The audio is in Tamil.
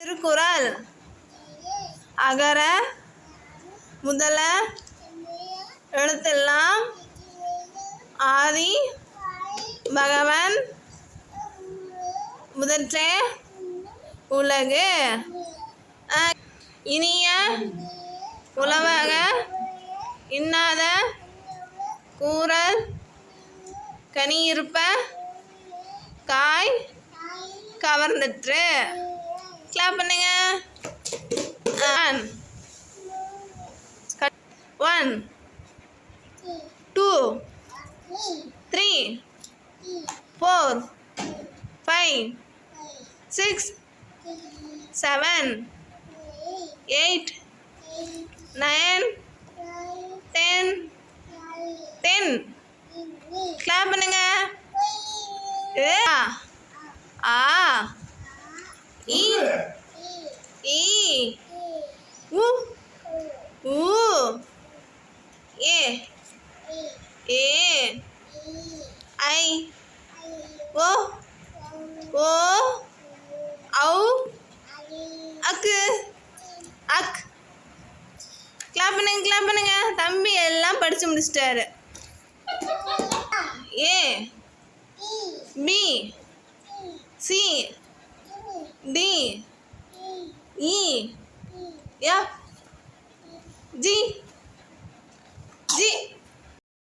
திருக்குறள். அகர முதல எழுத்தெல்லாம் ஆதி பகவன் முதற்றே உலகு. இனிய உலவாக இன்னாத கூறல் கனியிருப்ப காய் கவர்ந்துற்று. கிளாப் பண்ணுங்க. One two three four five six seven eight nine ten ten clap பண்ணுங்க. ஏ ஆ இ ஈ உ ஏ ஏ ஐ ஓ ஓ ஔ அக்கு அக் கிளாப் பண்ணுங்க கிளாப் பண்ணுங்க. தம்பி எல்லாம் படிச்சு முடிச்சிட்டாரு. A. B C D E F G G